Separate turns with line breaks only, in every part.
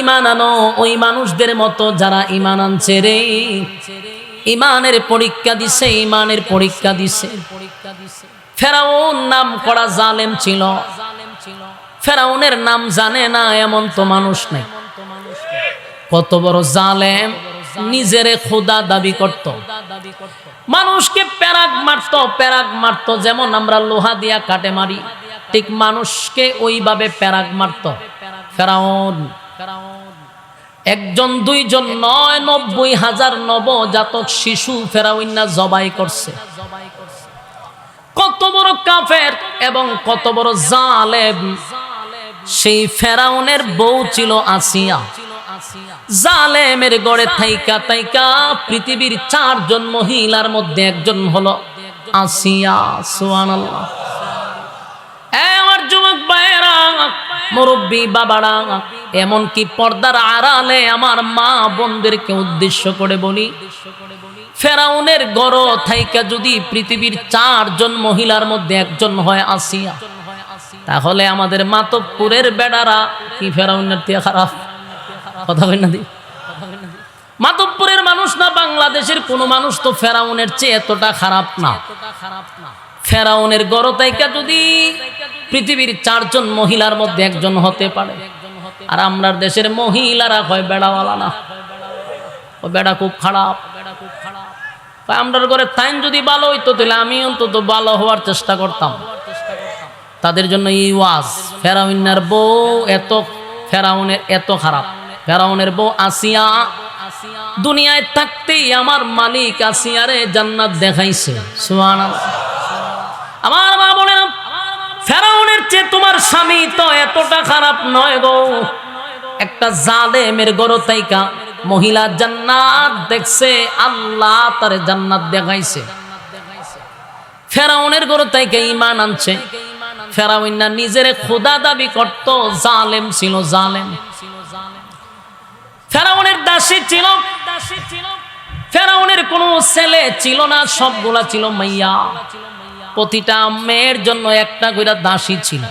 ইমান আনো। ওই মানুষদের মতো যারা ইমান আনছে রে। ইমানের পরীক্ষা দিছে ইমানের পরীক্ষা দিছে। ফেরাউন নাম করা জালেম ছিল। ফেরাউনের নাম জানে না এমন তো মানুষ নেই। কত বড় জালেম নিজেরে খোদা দাবি করত। মানুষকে প্যারাগ মারত প্যারাগ মারত, যেমন আমরা লোহা দিয়া কাটে মারি, ঠিক মানুষকে ওইভাবে প্যারাগ মারত। ফেরাউন একজন, দুইজন, নয়, নব্বই হাজার নবজাতক শিশু ফেরাউন্না জবাই করছে। কত বড় কাফের এবং কত বড় জালেম। সেই ফেরাউনের বউ ছিল আসিয়া। জালেমের গড়ে থাইকা তাইকা পৃথিবীর চারজন মহিলার মধ্যে একজন হলো আসিয়া। ভাইয়েরা মুরব্বী বাবারা, এমনকি পর্দার আড়ালে আমার মা বোনদেরকে উদ্দেশ্য করে বলি, ফেরাউনের গড় থাইকা যদি পৃথিবীর চারজন মহিলার মধ্যে একজন হয় আসিয়া, তাহলে আমাদের মাতবপুরের বেড়ারা কি ফেরাউনের দিয়ে খারাপ? কথা কই না দি। মাতবপুরের মানুষ না, বাংলাদেশের কোনো মানুষ তো ফেরাউনের চেয়ে এতটা খারাপ না খারাপ না। ফেরাউনের গড়তাইকা যদি পৃথিবীর চারজন মহিলার মধ্যে একজন হতে পারে, আর আমরার দেশের মহিলারা হয় বেড়াওয়ালা না। ও বেড়া খুব খারাপ। আমরার ঘরে তাইন যদি ভালো হইতো, তাহলে আমি অন্তত ভালো হওয়ার চেষ্টা করতাম। তাদের জন্য এই ওয়াজ ফেরাউন্নার বউ এত, ফেরাউনের এত খারাপ। ফেরাউনের বউ আসিয়া, দুনিয়ায় থাকতেই আমার মালিক আসিয়ারে জান্নাত দেখাইছে। সুবহানাল্লাহ। আমার মা বলে না ফেরাউনের চেয়ে তোমার স্বামী তো এতটা খারাপ নয় গো। একটা জালেমের গরতাইকা মহিলা জান্নাত দেখছে, আল্লাহ তার জান্নাত দেখাইছে। ফেরাউনের গরতাইকা ইমান আনছে। ফেরাউন্না নিজের খোদা দাবি করত, জালেম ছিল, জালেম। ফেরাউনের দাসী ছিল। ফেরাউনের কোনো ছেলে ছিল না, সবগুলা ছিল মাইয়া। প্রতিটা মেয়ের জন্য একটা কইরা দাসী ছিল।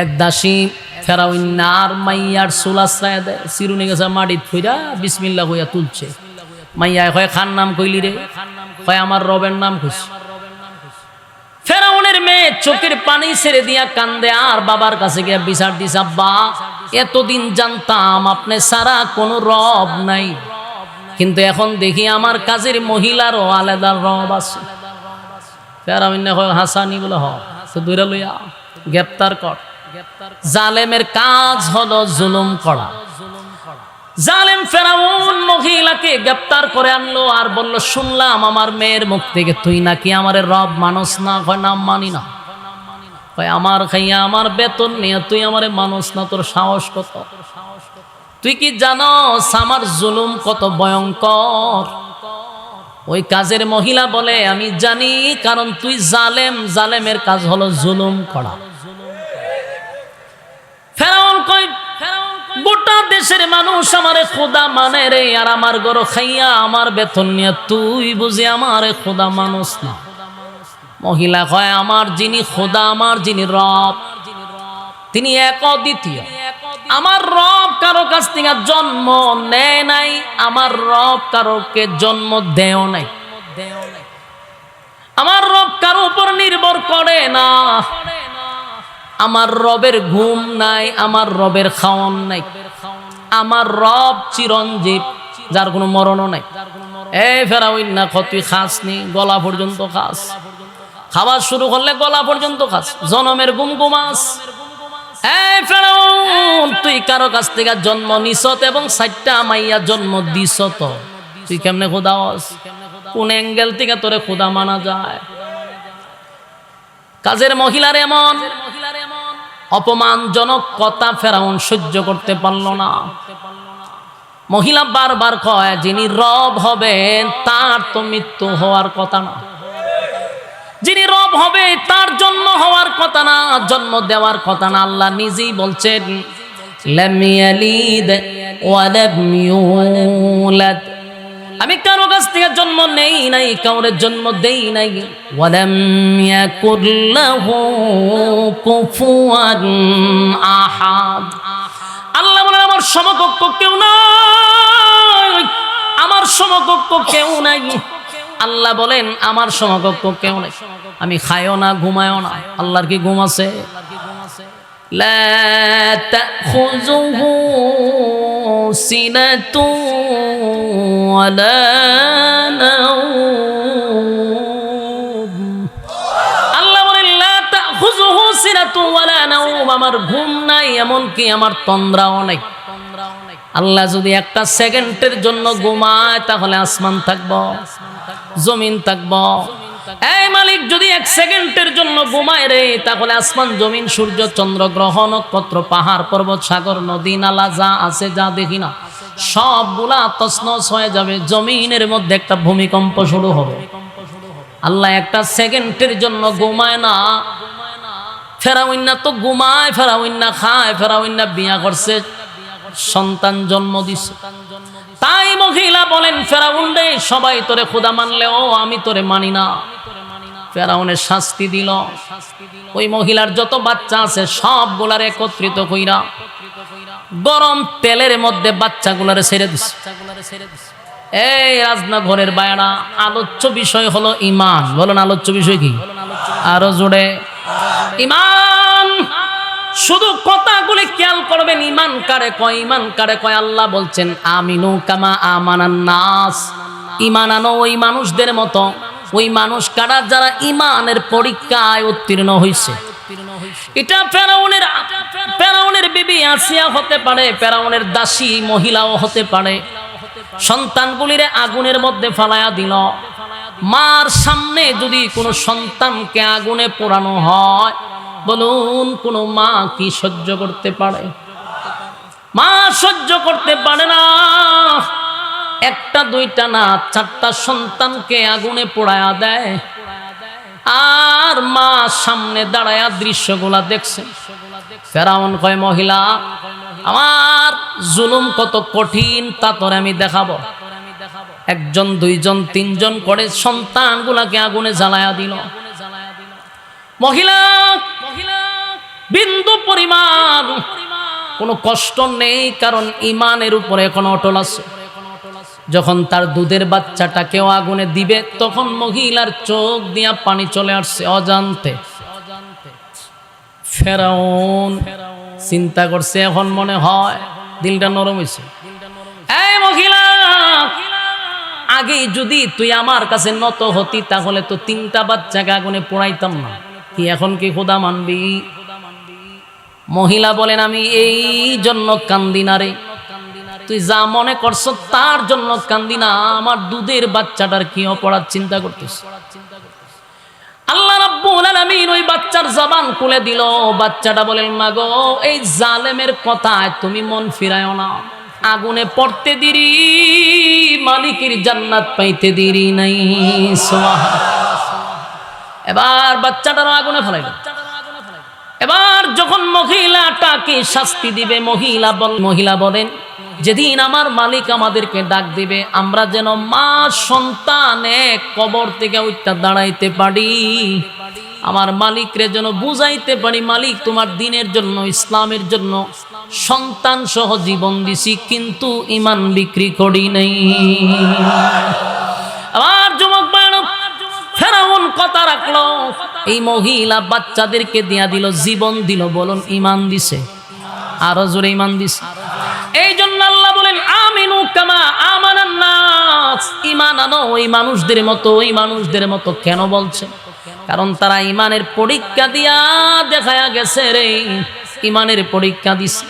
এক দাসী ফেরাউন্নার মাইয়ার সুলাশ্রায় দেয়, চিরুনি গেছে মাটিত ফুইরা বিসমিল্লা হইয়া তুলছে। মাইয়া হয় খান নাম কইলি রে? হয় আমার রবের নাম খুশি ফেরাউনের মেয়ে চোখের পানি ছেড়ে দিয়া কান্দে, আর বাবার কাছে গিয়ে বিচার দিস, আব্বা, এতদিন জানতাম আপনি সারা কোনো রব নাই। কিন্তু এখন দেখি আমার কাজের মহিলারও আলাদা রব আছে। হাসানি বলে হ। লইয়া গ্রেপ্তার কর। জালেমের কাজ হলো জুলুম করা। জালেম ফেরাউন মহিলাকে গ্রেপ্তার করে আনলো আর বলল, শুনলাম আমার মেয়ের মুখ থেকে তুই নাকি আমার রব মানুষ না? হয় নাম মানি না। কয়, আমার খাইয়া আমার বেতন নিয়ে তুই আমারে মানুষ না, তোর সাহস কত? তুই কি জানস আমার জুলুম কত ভয়ঙ্কর? ওই কাজের মহিলা বলে, আমি জানি, কারণ তুই জালেম, জালেমের কাজ হলো জুলুম করা। ফেরাউন কই গোটা দেশের মানুষ আমারে খোদা মানে রে, আর আমার গরো খাইয়া আমার বেতন নিয়ে তুই বুঝি আমারে খোদা মানুষ না? মহিলা কয়, আমার যিনি খোদা, আমার যিনি রব, তিনি এক অদ্বিতীয়। আমার রব কারও কাছ থেকে জন্ম নেয় নাই, আমার রব কারোকে জন্ম দেও নাই। আমার রব কারও উপর নির্ভর করে না। আমার রবের ঘুম নাই, আমার রবের খাওয়ন নাই। আমার রব চিরঞ্জীব, যার কোনো মরণও নাই। এ ফেরাউন, না তুই খাস নি, গলা পর্যন্ত খাস। খাওয়া শুরু করলে গলা পর্যন্ত খাস, জনমের গুম গুমাস তুই কারও কাছ থেকে জন্ম নিছত এবং সাতটা মাইয়া জন্ম দিস তুই কেমনে খোদাওয়াস কোন অ্যাঙ্গেল থেকে তোরে খোদা মানা যায়? কাজের মহিলার এমন। অপমানজনক কথা ফেরাউন সহ্য করতে পারল না। মহিলা বারবার কয়, যিনি রব হবেন, তার তো মৃত্যু হওয়ার কথা না। যিনি রব হবে, তার জন্ম হওয়ার কথা না, জন্ম দেওয়ার কথা না। আল্লাহ নিজেই বলছেন আমি কারও কাছ থেকে জন্ম নেই নাই, কাউরে জন্ম দেই নাই। আল্লাহ বলেন, আমার সমকক্ষ কেউ নাই, আমার সমকক্ষ কেউ নাই। আল্লাহ বলেন, আমার সমকক্ষ কেউ নেই। আমি খায়ও না, ঘুমায়ও না। আল্লাহর কি ঘুম আছে? সিনাতু আমার ঘুম নাই, এমনকি আমার তন্দ্রাও নাই। আল্লাহ যদি একটা সেকেন্ডের জন্য ঘুমায়, তাহলে আসমান থাকব। জমিন থাকব। এই মালিক, যদি এক সেকেন্ডের জন্য ঘুমায় রে, তাহলে আসমান, জমিন, সূর্য, চন্দ্র, গ্রহ, নক্ষত্র, পাহাড়, পর্বত, সাগর, নদী, নালা, যা আছে, যা দেখি না, সবগুলা তসনস হয়ে যাবে। জমিনের মধ্যে একটা ভূমিকম্প শুরু হবে। আল্লাহ একটা সেকেন্ডের জন্য ঘুমায় না। ফেরাউন্না তো ঘুমায় ফেরাউন্না খায় ফেরাউন্না বিয়া করছে, সন্তান জন্ম দিছে। তাই মহিলা বলেন, ফেরাউন রে, সবাই তোরে খোদা মানলেও আমি তোরে মানি না। ফেরাউনের শাস্তি দিল। ওই মহিলার যত বাচ্চা আছে, সবগুলার একত্রিত কইরা গরম তেলের মধ্যে বাচ্চাগুলারে ছেড়ে দিছে। এই রাজনগরের বায়না, আলোচ্য বিষয় হলো ইমান। বলুন, আলোচ্য বিষয় কি? আরও জোরে। ইমান! শুধু কথাগুলি খেয়াল করবেন ইমান কারে কয় ইমান কারে কয়, আল্লাহ বলছেন, আমিনু কামা আমানান নাস। ইমান আনো ওই মানুষদের মতো। ওই মানুষ কারা? যারা ইমানের পরীক্ষায় উত্তীর্ণ হয়েছে এটা ফেরাউনের ফেরাউনের বিবি আসিয়া হতে পারে, ফেরাউনের দাসী মহিলাও হতে পারে। সন্তানগুলিরে আগুনের মধ্যে ফালায়া দিল। মার সামনে যদি কোনো সন্তানকে আগুনে পোড়ানো হয় বলুন, কোনো মা কি সহ্য করতে পারে? মা সহ্য করতে পারে না। একটা, দুইটা না, চারটা সন্তানকে আগুনে পোড়ায়া দেয়। আর মা সামনে দাঁড়ায়া দৃশ্যগুলা দেখছে। ফেরাউন কয়, মহিলা, আমার জুলুম কত কঠিন, তা তোরে আমি দেখাবো। একজন, দুইজন, তিনজন করে সন্তানগুলাকে আগুনে জ্বালায়া দিল। মহিলা বিন্দু পরিমাণ কোনো কষ্ট নেই, কারণ ইমানের উপরে এখন অটল আছে। যখন তার দুধের বাচ্চাটাকেও আগুনে দিবে, তখন মহিলার চোখ দিয়া পানি চলে আসছে অজান্তে। ফেরাউন চিন্তা করছে, এখন মনে হয় দিলটা নরম হয়েছে মহিলা আগে যদি তুই আমার কাছে নত হতি, তাহলে তো তিনটা বাচ্চাকে আগুনে পোড়াইতাম না। কি এখন কি খোদা মানবি? মহিলা বলেন, আমি এই জন্য কান্দি না রে। তুই যা মনে করছ তার জন্য কান্দি না। আমার দুধের বাচ্চাটার কি অপরাধ চিন্তা করতেছ? মন মালিকের জান্নাত পাইতে দিরি নাই। সোয়াহা এবার বাচ্চাটারও আগুনে ফেলাইল। এবার যখন মহিলাটাকে শাস্তি দিবে, মহিলা মহিলা বলেন, যেদিন আমার মালিক আমাদেরকে ডাক দিবে, আমরা যেন মা সন্তানে কবর থেকে উঠটা দাঁড়াইতে পারি। আমার মালিকরে যেন বুঝাইতে পারি, মালিক তোমার দিনের জন্য, ইসলামের জন্য সন্তান সহ জীবন দিছি, কিন্তু ইমান বিক্রি করি নাই। ফেরাউন কথা রাখল। এই মহিলা বাচ্চাদেরকে দিয়া দিল, জীবন দিল, বলুন ইমান দিছে? আরও জোরে ইমান দিছে। এই জন্য আল্লাহ বলেন, আমিনু কামা আমানান নাস। ইমান আনো, ওই মানুষদের মতো, ওই মানুষদের মতো কেন বলছে? কারণ তারা ইমানের পরীক্ষা দিয়া দেখায়া গেছে রে ইমানের পরীক্ষা দিছে।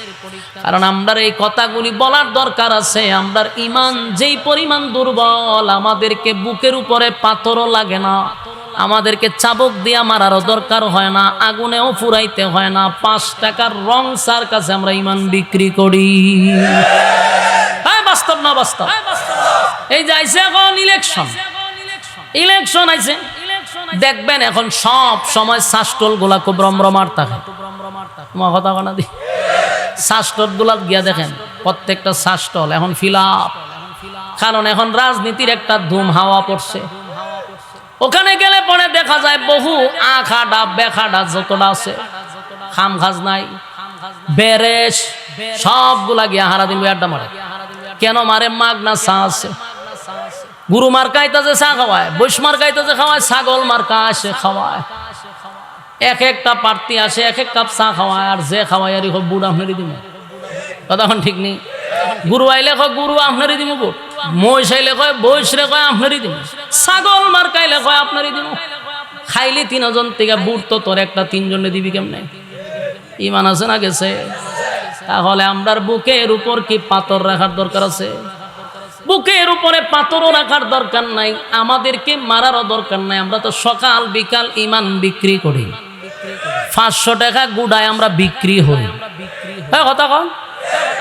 কারণ আমরা এই কথাগুলি বলার দরকার আছে, আমরার ইমান যেই পরিমাণ দুর্বল, আমাদেরকে বুকের উপরে পাথরও লাগে না। আমাদেরকে চাবক দিয়া মারারও দরকার হয় না আগুনেও ফুরাইতে হয় না। পাঁচ টাকার রং সার কাছে আমরা ইমান বিক্রি করি। হ্যাঁ বাস্তব না বাস্তব? এই যে আইসে এখন ইলেকশন ইলেকশন আইছে। দেখবেন এখন সব সময় শাসটলগুলা খুব রমরমার থাকে। তোমার কথা কনা দি। শাসটলগুলা গিয়া দেখেন প্রত্যেকটা শাসটল এখন ফিল কারণ এখন রাজনীতির একটা ধুম হাওয়া পড়ছে। ওখানে গেলে পরে দেখা যায় বহু আখাডা, বেখাডা যতটা আছে। খাম খাজ নাই, বেরেশ, সবগুলা গিয়া হারা দিন আড্ডা মারে। কেন মারে? মাগ না চা আছে। গুরু মার কাইতাছে চা খাওয়ায়, বৈশ মার কাইতাছে খাওয়ায়, ছাগল মার কা আসে খাওয়ায়। এক একটা পার্টি আসে, এক এক কাপ চা খাওয়ায়, আর যে খাওয়ায়, আর বুড় আপনারই দিব কথা ঠিক নেই। গুরু আইলে কয়, গুরু, আপনারই দিব বুট মহিষ আইলে কয়, বৈশ রে কয়, আপনারই দিব ছাগল মার কাইলে কয়, আপনারই দিব খাইলে তিনজন থেকে বুট তো তোর একটা তিনজনে দিবি কেমনে? ইমান আছে না গেছে? তাহলে আমরার বুকের উপর কি পাথর রাখার দরকার আছে? বুকের উপরে পাথরও রাখার দরকার নাই, আমাদেরকে মারারও দরকার নাই। আমরা তো সকাল, বিকাল ইমান বিক্রি করি। পাঁচশো টাকা গুড়ায় আমরা বিক্রি হই। হ্যাঁ কথা কন?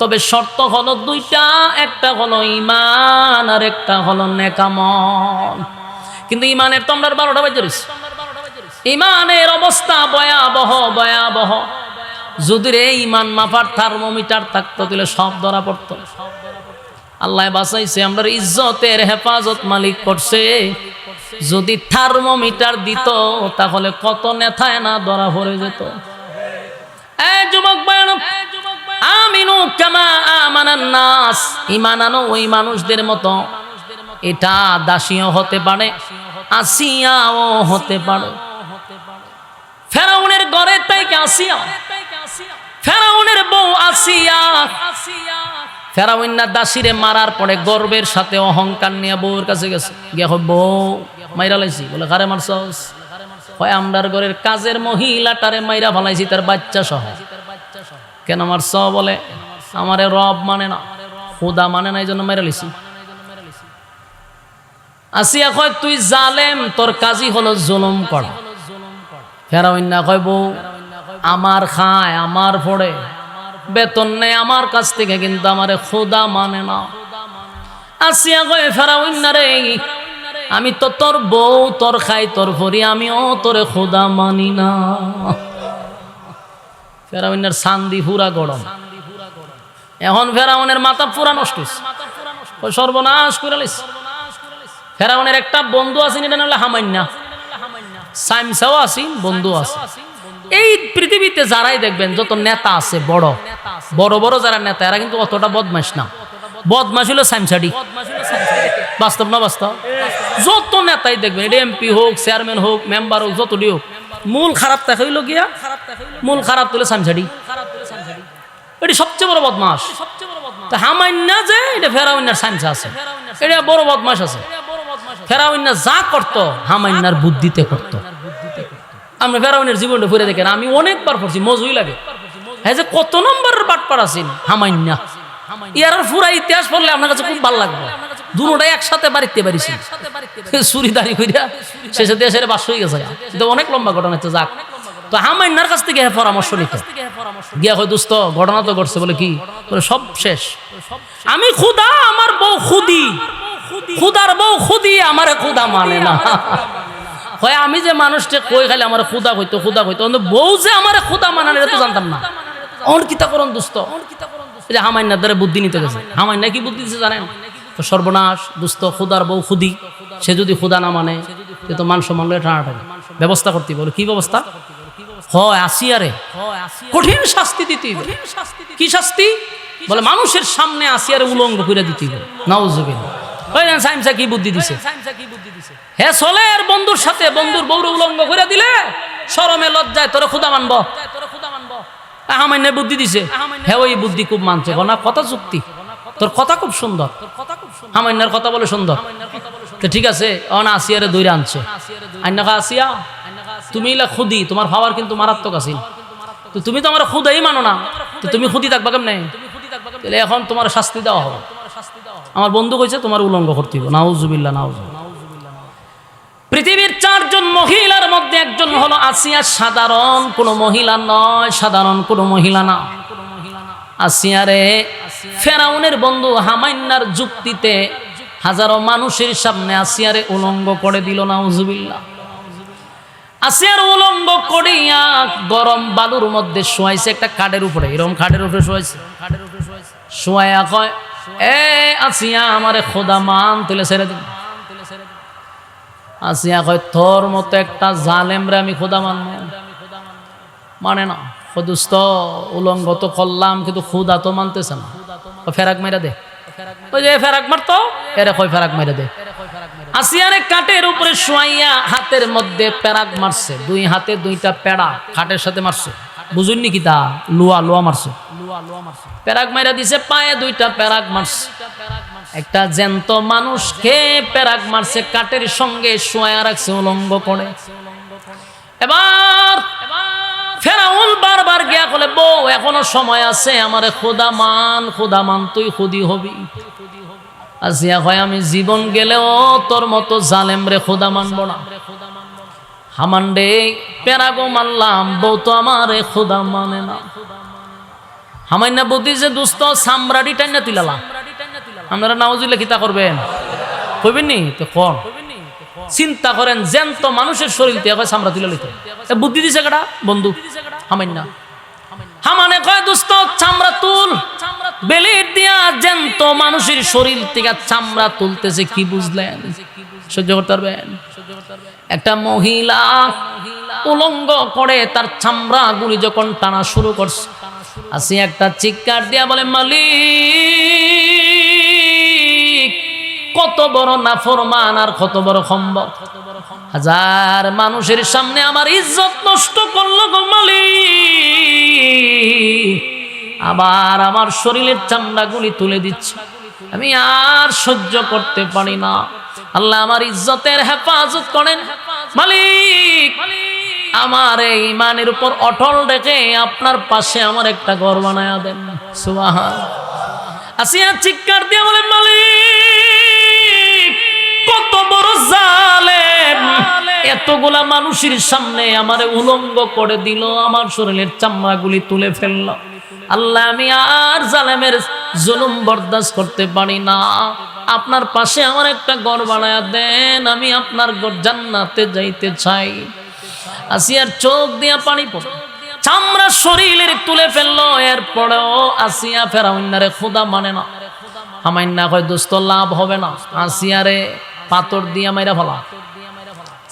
তবে শর্ত হলো দুইটা, একটা হলো ইমান আর একটা হলো নেকামল। কিন্তু ইমানের তো আমরা বারোটা বাজে রয়েছে ইমানের অবস্থা ভয়াবহ ভয়াবহ। যদি রে ইমান মাপার থার্মোমিটার থাকতো, তাহলে সব ধরা পড়তো। আল্লাহ বাঁচাইছে, আমরা ইজ্জতের হেফাজত মালিক করছে। যদি থার্মোমিটার দিত, তাহলে কত নেথায় না ধরা পড়ে যেত। যুবক বায়ন আমিনু কামা আমানান নাস। ইমান আনো ওই মানুষদের মতো। এটা দাসীও হতে পারে, আসিয়াও হতে পারে। ফেরাউনের ঘরে তাই আসিয়া। ফেরাউনের বউ আসিয়া। ফেরাউন না দাসিরে মারার পরে গর্বের সাথে অহংকার নিয়ে বউর কাছে গেছে। গিয়া বউ, মাইরা লাইছি। বলে কারে মারছস? হয় আমরার ঘরের কাজের মহিলাটারে মাইরা ফালাইছি, তার বাচ্চা সহ কেন মারছ বলে? আমারে রব মানে না। খুদা মানে না এই জন্য মাইরা লাইছি আসিয়া কয়, তুই জালেম, তোর কাজই হলো জুলুম করা। ফেরাউন না কয়, বউ, আমার খায়, আমার পড়ে বেতন নেই আমার কাছ থেকে, কিন্তু আমারে খোদা মানে না। আসিয়া কয় ফেরাউন না রে, আমি তো তোর বউ, তোর খাই তোর ভরি আমিও তোরে খোদা মানি না। ফেরাউনের সান্দি পুরা গরম। এখন ফেরাউনের মাথা পুরা নষ্ট ওই সর্বনাশ করে ফেরাউনের একটা বন্ধু আছে এটা নাহলে হামান্না সাইমসাও আছি বন্ধু আছে। এই পৃথিবীতে যারাই দেখবেন, যত নেতা আছে, বড়। বড় বড় যারা নেতা, এরা কিন্তু অতটা বদমাস না। বদমাস হলো সাইমসাডি। বাস্তব না বাস্তব? যত নেতাই দেখবেন, এটা এমপি হোক, চেয়ারম্যান হোক, মেম্বার হোক, যতটি হোক মূল খারাপ দেখা হইল গিয়া, মূল খারাপ তুলে সাইমসাডি এটি সবচেয়ে বড় বদমাস তা হামান্না যে, এটা ফেরাউন্নার সাইন্স আছে। এটা বড় বদমাস আছে। ফেরাউন্না যা করতো হামান্নার বুদ্ধিতে করতো। আমরা ফেরাউনের জীবনটা ফুরে দেখেন, আমি অনেকবার পড়ছি, মজুই লাগে। হ্যাঁ যে কত নম্বরের বাটপার আছেন হামান্না ইয়ার পুরা ইতিহাস পড়লে আপনার কাছে খুব ভালো লাগবে। দুটাই একসাথে বাড়িতে পারিছি চুরি দাঁড়ি কইরা শেষে দেশের বাস হয়ে গেছে। এটা অনেক লম্বা ঘটনা হচ্ছে যাক। তো হামান্নার কাছ থেকে পরামর্শ নিতে। গিয়া হয় দোস্ত ঘটনা তো ঘটছে বলে কি? বলে সব শেষ। আমি খুদা আমার বউ খুদি। খুদার বউ খুদি আমারে খুদা মানে না। হয় আমি যে মানুষটা কই খালি আমার খুদা কইতো খুদা কইতো। অন্য বউ যে আমার খুদা মানান এটা তো জানতাম না। অন কিতা করন দুস্থ এই যে হামাইনার দ্বারা বুদ্ধি নিতে গেছে। হামাইনা কি বুদ্ধি দিচ্ছে জানেন? তো সর্বনাশ, দুস্থ, খুদার বউ, খুদি, সে যদি খুদা না মানে সে তো মান সম্মান টানাটানি। ব্যবস্থা করতে বলে, কি ব্যবস্থা? হয় আসিয়ারে কঠিন শাস্তি দিতে কি শাস্তি? বলে মানুষের সামনে আসিয়ারে উলঙ্গ করে দিতে হবে। নাউজুবিন কি বুদ্ধি দিছে? হে সাথে দিলে মানব। বুদ্ধি দিছে। বুদ্ধি খুব মানছে। কথা যুক্তি তোর কথা খুব সুন্দর। হামান্যার কথা বলে সুন্দর। তো ঠিক আছে, অন আসিয়ারে দৈরে আনছে। আইনাকা আসিয়া, তুমি ইলা খুদি, তোমার ভাবার কিন্তু মারাত্মক আছিল। তো তুমি তো আমার খুদাই মানো না। তো তুমি খুদি থাকবা কেমনে? তাহলে এখন তোমার শাস্তি দেওয়া হবে। আমার বন্ধু কইছে, তোমার উলঙ্গ করতে হবে নাউজুবিল্লাহ নাউজুবিল্লাহ। পৃথিবীর চারজন মহিলার মধ্যে একজন হলো আসিয়া সাধারণ কোনো মহিলা নয়, সাধারণ কোনো মহিলা না। আসিয়া রে ফেরাউনের বন্ধু হামাইন্নার যুক্তিতে হাজারো মানুষের সামনে আসিয়ারে উলঙ্গ করে দিল না উজুবিল্লা আসিয়ার উলঙ্গ করিয়া গরম বালুর মধ্যে শোয়াইছে, একটা কাঠের উপরে এরকম খাটের উপরে শোয়াইছে। শোয়াইয়া কয়, এ আসিয়া, আমারে খোদা মান তুলে ছেড়ে দিন। আসিয়া কয়, তোর মতো একটা জালেমরে আমি খোদা মানব মানে না। খদুস্ত, উলঙ্গ তো করলাম, কিন্তু খুদা তো মানতেছে না। ও ফেরাক মেরে দে। ওই যে ফেরাক মারতো, এরে কই ফেরাক মেরে দে। আসিয়ারে কাঠের উপরে শোয়াইয়া হাতের মধ্যে প্যারাক মারছে। দুই হাতে দুইটা পেড়া খাটের সাথে মারছে। বুঝুননি কি তা? লুয়া লুয়া মারছে। প্যারাক মাইরা দিছে, পায়ে দুইটা প্যারাক মারছে। একটা জ্যান্ত মানুষকে প্যারাক মারছে, কাঠের সঙ্গে শোয়া রাখছে, উলঙ্গ করে। এবার ফেরাউন বারবার গিয়া বলে বউ, এখনও সময় আছে, আমারে খোদা মান খোদা মান, তুই খুদি হবি। আসিয়া কয়, আমি জীবন গেলেও তোর মতো জালেম রে খোদা মানব না। হামান্ডে পেরাগো মানলাম, বউ তো আমারে খোদা মানে না। হামাইনা বুদ্ধি যে দুস্থ সামরাডি টাইনা তুলালাম আপনারা নাওজুল্লে খিতা করবেন। কইবেন নি? তো কোন। চিন্তা করেন, জ্যান্ত মানুষের শরীর কয় সামরা তুলে বুদ্ধি দিছে কেটা বন্ধু, হামাইনা হামানে কয় দুস্থ চামড়া তুল। বেলির দিয়া জ্যান্ত মানুষের শরীর থেকে চামড়া তুলতেছে কি বুঝলেন? সহ্য করতে পারবেন? একটা মহিলা উলঙ্গ করে তার চামড়া গুলি যখন টানা শুরু করছে, আসি একটা চিৎকার দিয়া বলে, মালিক কত বড় নাফরমান আর কত বড় সম্ভব। হাজার মানুষের সামনে আমার ইজ্জত নষ্ট করল গো মালিক। আবার আমার শরীরের চামড়াগুলি তুলে দিচ্ছে। আমি আর সহ্য করতে পারি না। আল্লাহ আমার ইজ্জতের হেফাজত করেন। মালিক, আমার এই ইমানের উপর অটল রেখে আপনার পাশে আমার একটা ঘর বানায় দেন। সুবাহা আসিয়া চিৎকার দিয়ে বলেন এতগুলা মানুষের সামনে আমার উলঙ্গ করে দিল, আমার শরীরের চামড়াগুলি তুলে ফেলল। আল্লাহ, আমি আর জালেমের জুলুম বরদাস্ত করতে পারি না। আপনার পাশে আমার একটা ঘর বানায় দেন, আমি আপনার ঘর জান্নাতে যাইতে চাই। আসিয়ার চোখ দিয়া পানি পড়ে, চামড়া শরীরের তুলে ফেলল। এরপরেও আসিয়া ফেরাউন্নারে খুদা মানে না। হামাইন্না কয়, দোস্ত, লাভ হবে না। আসিয়ারে পাথর দিয়া মাইরা ফেলা।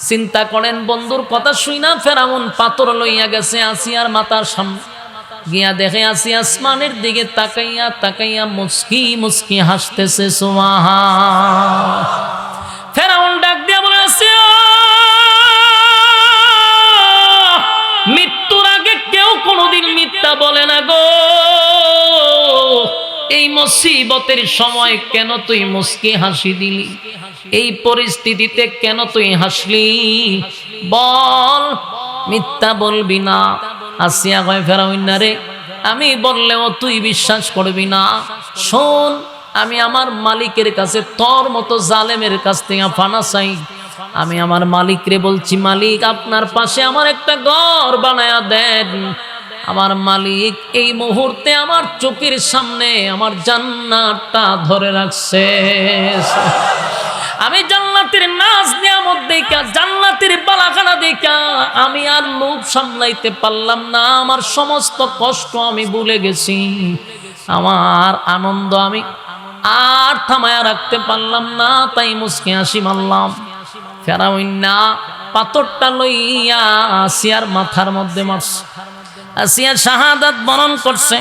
চিন্তা করেন, বন্ধুর কথা শুই না ফেরাউন পাথর লইয়া গেছে আসিয়ার মাথার সামনে গিয়া দেখে আসি আসমানের দিকে তাকাইয়া তাকাইয়া মুসকি মুসকি হাসতেছে সোমাহা ফেরাউন ডাক দিয়া বলে, আসিয়া! মৃত্যুর আগে কেউ কোনোদিন মিথ্যা বলে না গো। এই মুসিবতের সময় কেন তুই মুস্কি হাসি দিলি? এই পরিস্থিতিতে কেন তুই হাসলি? বল, মিথ্যা বলবি না। আসিয়া কয় ফেরাউন্না রে, আমি বললেও তুই বিশ্বাস করবি না। শোন, আমি আমার মালিকের কাছে তোর মতো জালেমের কাছ থেকে ফানা চাই। আমি আমার মালিকরে বলছি, মালিক, আপনার পাশে আমার একটা ঘর বানায়া দেন। আমার মালিক এই মুহূর্তে আমার চোখের সামনে আমার জান্নাতটা ধরে রাখছে। আমি জান্নাতের নাচ নিয়ামত দেখা জান্নাতের বালাখানা দেখা আমি আর লোভ সামলাইতে পারলাম না। আমার সমস্ত কষ্ট আমি ভুলে গেছি। আমার আনন্দ আমি আর থামায়া রাখতে পারলাম না। তাই মুসকে হাসি মারলাম। ফেরাউন্না পাথরটা লইয়া আসিয়ার মাথার মধ্যে মারছে। আসিয়ার শাহাদাত বরণ করছে।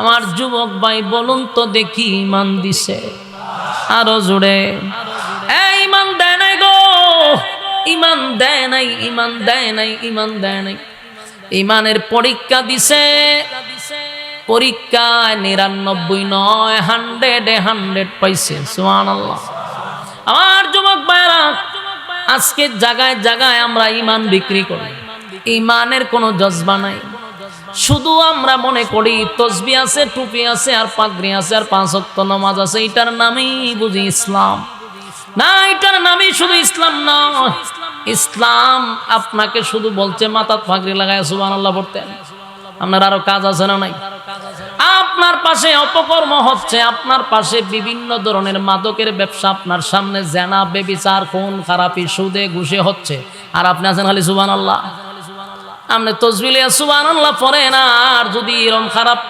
আমার যুবক ভাই, বলুন তো দেখি ইমান দিছে। আরও জুড়ে ইমান দেয় নাই গো। ইমান দেয় নাই, ইমান দেয় নাই, ইমান দেয় নাই। ইমানের পরীক্ষা দিছে। পরীক্ষায় নিরানব্বই নয় হান্ড্রেড হান্ড্রেড পাইছে। সুহান আল্লাহ আমার যুবক ভাইরা আজকে জায়গায় জায়গায় আমরা ইমান বিক্রি করি। ইমানের কোনো জজবা নাই। শুধু আমরা মনে করি, তসবি আছে, টুপি আছে, আর পাগড়ি আছে, আর পাঁচত্ব নামাজ আছে, এটার নামেই বুঝি ইসলাম। না, এটার নামই শুধু ইসলাম না ইসলাম আপনাকে শুধু বলছে মাথা পাগড়ি লাগায় সুবান আল্লাহ পড়তেন আপনার আরও কাজ আছে না নাই? আপনার পাশে অপকর্ম হচ্ছে, আপনার পাশে বিভিন্ন ধরনের মাদকের ব্যবসা, আপনার সামনে জেনা, বেবিচার, খুন, খারাপি, সুদে, ঘুষে হচ্ছে। আর আপনি আছেন খালি সুবান আল্লাহ আপনি তসবিলে সুবান আল্লাহ পরে না আর যদি এরম খারাপ